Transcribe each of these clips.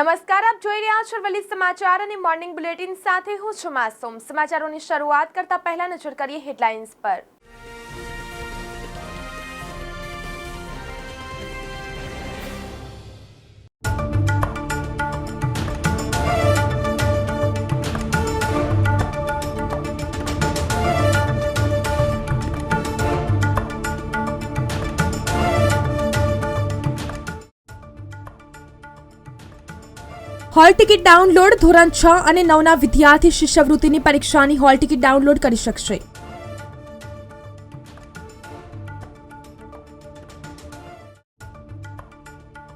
નમસ્કાર, આપ જોઈ રહ્યા છો વલી સમાચાર અને મોર્નિંગ બુલેટિન સાથે હું છું માસુમ. સમાચારોની શરૂઆત કરતા પહેલા નજર કરીએ હેડલાઇન્સ પર. હોલ ટિકિટ ડાઉનલોડ ધોરણ છ અને નવના વિદ્યાર્થી શિષ્યવૃત્તિની પરીક્ષાની હોલ ટિકિટ ડાઉનલોડ કરી શકશે.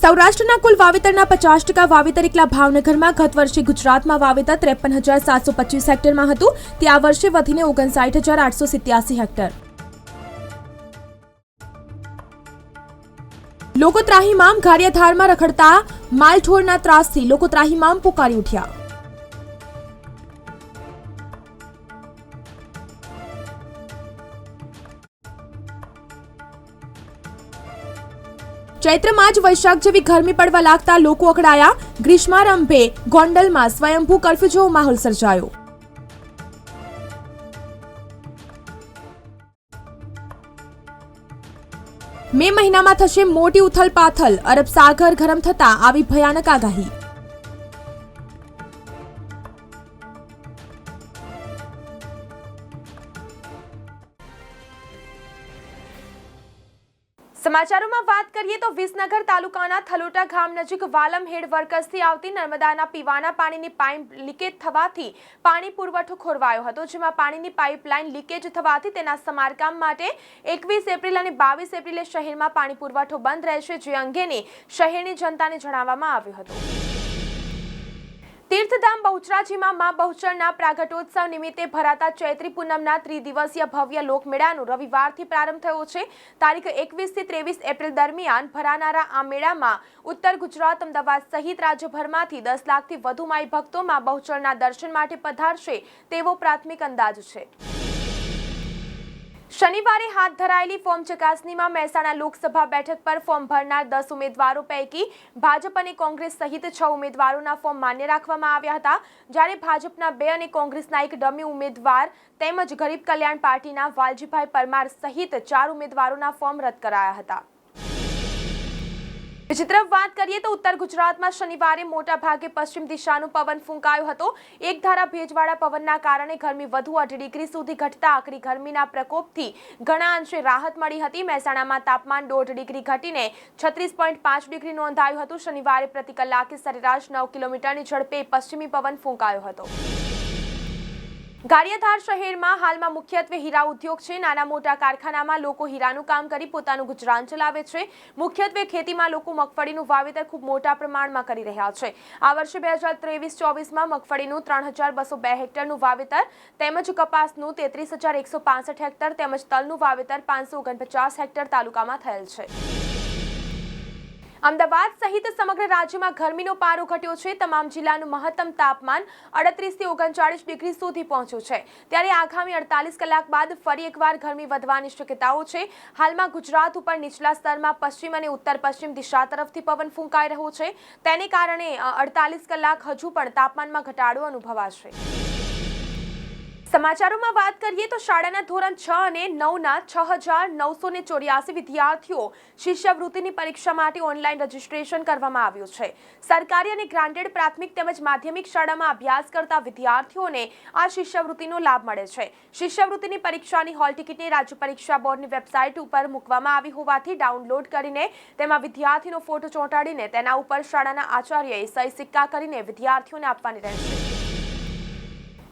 સૌરાષ્ટ્રના કુલ વાવેતરના પચાસ ટકા વાવેતર એકલા ભાવનગરમાં ગત વર્ષે ગુજરાતમાં વાવેતર ત્રેપન હજાર સાતસો પચીસ હેક્ટરમાં હતું. તે આ વર્ષે વધીને ઓગણસાઠ હજાર આઠસો સિત્યાસી હેક્ટર. લોકો ત્રાહીમામ ગારિયાધારમાં રખડતા માલઢોરના ત્રાસથી લોકો ત્રાહીમામ પુકારી ઉઠ્યા. ચૈત્રમાં જ વૈશાખ જેવી ગરમી પડવા લાગતા લોકો અકળાયા. ગ્રીષ્મારંભે ગોંડલમાં સ્વયંભૂ કર્ફ્યુ જેવો માહોલ સર્જાયો. મે મહિનામાં થશે મોટી ઉથલપાથલ. અરબ સાગર ગરમ થતા આવી ભયાનક આગાહી. સમાચારોમાં વાત કરીએ તો વિસનગર તાલુકાના થલોટા ગામ નજીક વાલમ હેડ વર્કર્સથી આવતી નર્મદાના પીવાના પાણીની પાઇપ લીકેજ થવાથી પાણી પુરવઠો ખોરવાયો હતો, જેમાં પાણીની પાઇપલાઇન લીકેજ થવાથી તેના સમારકામ માટે એકવીસ એપ્રિલ અને બાવીસ એપ્રિલે શહેરમાં પાણી પુરવઠો બંધ રહેશે, જે અંગેની શહેરની જનતાને જણાવવામાં આવ્યું હતું. તીર્થધામ બહુચરાજીમાં મા બહુચરના પ્રાગટોત્સવ નિમિત્તે ભરાતા ચૈત્રી પૂનમના ત્રિદિવસીય ભવ્ય લોકમેળાનો રવિવારથી પ્રારંભ થયો છે. તારીખ એકવીસથી ત્રેવીસ એપ્રિલ દરમિયાન ભરાનારા આ મેળામાં ઉત્તર ગુજરાત, અમદાવાદ સહિત રાજ્યભરમાંથી દસ લાખથી વધુ માઈ ભક્તો મા બહુચરના દર્શન માટે પધારશે તેવો પ્રાથમિક અંદાજ છે. શનિવારે હાથ ધરાયેલી ફોર્મ ચકાસણીમાં મહેસાણા લોકસભા બેઠક પર ફોર્મ ભરનાર દસ ઉમેદવારો પૈકી ભાજપ અને કોંગ્રેસ સહિત છ ઉમેદવારોના ફોર્મ માન્ય રાખવામાં આવ્યા હતા. જ્યારે ભાજપના બે અને કોંગ્રેસના એક ડમી ઉમેદવાર તેમજ ગરીબ કલ્યાણ પાર્ટીના વાલજીભાઈ પરમાર સહિત ચાર ઉમેદવારોના ફોર્મ રદ કરાયા હતા. તરફ વાત કરીએ તો ઉત્તર ગુજરાતમાં શનિવારે મોટા ભાગે પશ્ચિમ દિશાનું પવન ફૂંકાયો હતો. એક ધારા ભેજવાળા પવનના કારણે ગરમી વધુ અઢી ડિગ્રી સુધી ઘટતા આકરી ગરમીના પ્રકોપથી ઘણા અંશે રાહત મળી હતી. મહેસાણામાં તાપમાન દોઢ ડિગ્રી ઘટીને છત્રીસ પોઈન્ટ પાંચ ડિગ્રી નોંધાયું હતું. શનિવારે પ્રતિ કલાકે સરેરાશ નવ કિલોમીટરની ઝડપે પશ્ચિમી પવન ફૂંકાયો હતો. ગારિયાધાર શહેરમાં હાલમાં મુખ્યત્વે હીરા ઉદ્યોગ છે. નાના મોટા કારખાનામાં લોકો હીરાનું કામ કરી પોતાનું ગુજરાન ચલાવે છે. મુખ્યત્વે ખેતીમાં લોકો મગફળીનું વાવેતર ખૂબ મોટા પ્રમાણમાં કરી રહ્યા છે. આ વર્ષે બે હજાર ત્રેવીસ ચોવીસમાં મગફળીનું ત્રણ હજાર બસો બે હેક્ટરનું વાવેતર તેમજ કપાસનું તેત્રીસ હજાર એકસો પાસઠ હેક્ટર તેમજ તલનું વાવેતર પાંચસો ઓગણપચાસ હેક્ટર તાલુકામાં થયેલ છે. અમદાવાદ સહિત સમગ્ર રાજ્યમાં ગરમીનો પારો ઘટ્યો છે. તમામ જિલ્લાનું મહત્તમ તાપમાન અડત્રીસથી ઓગણચાળીસ ડિગ્રી સુધી પહોંચ્યું છે. ત્યારે આગામી અડતાલીસ કલાક બાદ ફરી એકવાર ગરમી વધવાની શક્યતાઓ છે. હાલમાં ગુજરાત ઉપર નીચલા સ્તરમાં પશ્ચિમ અને ઉત્તર પશ્ચિમ દિશા તરફથી પવન ફૂંકાઈ રહ્યો છે. તેને કારણે અડતાલીસ કલાક હજુ પણ તાપમાનમાં ઘટાડો અનુભવાશે. સમાચારોમાં વાત કરીએ તો શાળાના ધોરણ છ અને નવના છ હજાર નવસો ને ચોર્યાસી વિદ્યાર્થીઓ શિષ્યવૃત્તિની પરીક્ષા માટે ઓનલાઈન રજીસ્ટ્રેશન કરવામાં આવ્યું છે. સરકારી અને ગ્રાન્ટેડ પ્રાથમિક તેમજ માધ્યમિક શાળામાં અભ્યાસ કરતા વિદ્યાર્થીઓને આ શિષ્યવૃત્તિનો લાભ મળે છે. શિષ્યવૃત્તિની પરીક્ષાની હોલ ટિકિટને રાજ્ય પરીક્ષા બોર્ડની વેબસાઇટ ઉપર મૂકવામાં આવી હોવાથી ડાઉનલોડ કરીને તેમાં વિદ્યાર્થીનો ફોટો ચોંટાડીને તેના ઉપર શાળાના આચાર્યએ સહી સિક્કા કરીને વિદ્યાર્થીઓને આપવાની રહેશે.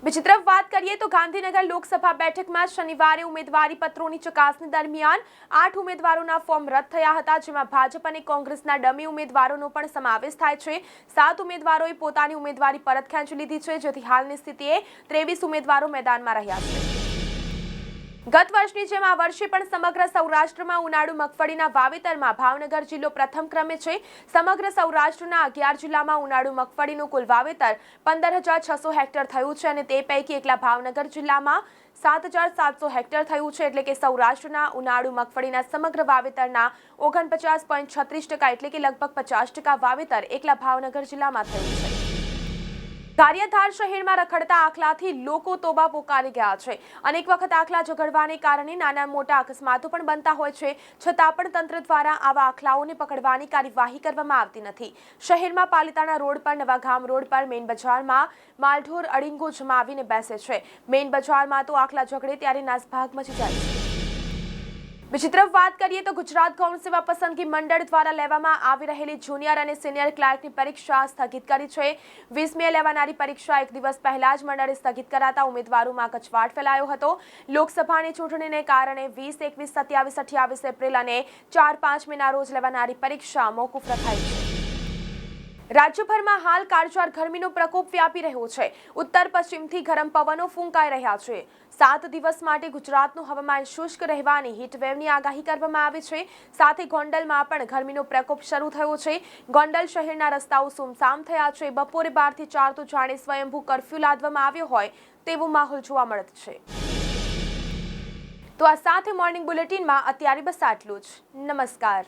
બીજી તરફ વાત કરીએ તો ગાંધીનગર લોકસભા બેઠકમાં શનિવારે ઉમેદવારી પત્રોની ચકાસણી દરમિયાન આઠ ઉમેદવારોના ફોર્મ રદ થયા હતા, જેમાં ભાજપ અને કોંગ્રેસના ડમી ઉમેદવારોનો પણ સમાવેશ થાય છે. સાત ઉમેદવારોએ પોતાની ઉમેદવારી પરત ખેંચી લીધી છે, જેથી હાલની સ્થિતિએ ત્રેવીસ ઉમેદવારો મેદાનમાં રહ્યા છે. ગત વર્ષની જેમ આ વર્ષે પણ સમગ્ર સૌરાષ્ટ્રમાં ઉનાળુ મગફળીના વાવેતરમાં ભાવનગર જિલ્લો પ્રથમ ક્રમે છે. સમગ્ર સૌરાષ્ટ્રના અગિયાર જિલ્લામાં ઉનાળુ મગફળીનું કુલ વાવેતર પંદર હજાર છસો હેક્ટર થયું છે અને તે પૈકી એકલા ભાવનગર જિલ્લામાં સાત હજાર સાતસો હેક્ટર થયું છે એટલે કે સૌરાષ્ટ્રના ઉનાળુ મગફળીના સમગ્ર વાવેતરના ઓગણપચાસ પોઈન્ટ છત્રીસ ટકા એટલે કે લગભગ પચાસ ટકા વાવેતર એકલા ભાવનગર જિલ્લામાં થયું છે. ગારિયાધાર શહેરમાં રખડતા આખલાથી લોકો તોબા પોકારી ગયા છે. અનેક વખત આખલા ઝઘડવાને કારણે નાના મોટા અકસ્માતો પણ બનતા હોય છે. છતાં પણ તંત્ર દ્વારા આવા આખલાઓને પકડવાની કાર્યવાહી કરવામાં આવતી નથી. શહેરમાં પાલિતાણા રોડ પર નવાગામ રોડ પર, મેઇન બજારમાં માલઢોર અડીંગો જમાવીને બેસે છે. મેઇન બજારમાં તો આખલા ઝઘડે ત્યારે નાસભાગ મચી જાય છે. બીજી તરફ વાત કરીએ તો ગુજરાત ગૌણ પસંદગી મંડળ દ્વારા લેવામાં આવી રહેલી જુનિયર અને સિનિયર ક્લાર્કની પરીક્ષા સ્થગિત કરી છે. વીસમીએ લેવાનારી પરીક્ષા એક દિવસ પહેલા જ મંડળે સ્થગિત કરાતા ઉમેદવારોમાં કચવાટ ફેલાયો હતો. લોકસભાની ચૂંટણીને કારણે વીસ, એકવીસ, સત્યાવીસ, અઠ્યાવીસ એપ્રિલ અને ચાર, પાંચ મેના રોજ લેવાનારી પરીક્ષા મોકૂફ રખાઈ છે. રાજ્યભરમાં હાલ કાળઝાળ ગરમીનો પ્રકોપ વ્યાપી રહ્યો છે. ઉત્તર પશ્ચિમથી ગરમ પવનો ફૂંકાઈ રહ્યા છે. સાત દિવસ માટે ગુજરાતનું હવામાન શુષ્ક રહેવાની હીટવેવની આગાહી કરવામાં આવી છે. સાથે ગોંડલમાં પણ ગરમીનો પ્રકોપ શરૂ થયો છે. ગોંડલ શહેરના રસ્તાઓ સુમસામ થયા છે. બપોરે બારથી ચાર તો જાણે સ્વયંભૂ કરફ્યુ લાદવામાં આવ્યો હોય તેવો માહોલ જોવા મળે છે. તો આ સાથે મોર્નિંગ બુલેટિનમાં અત્યારે બસ આટલું જ. નમસ્કાર.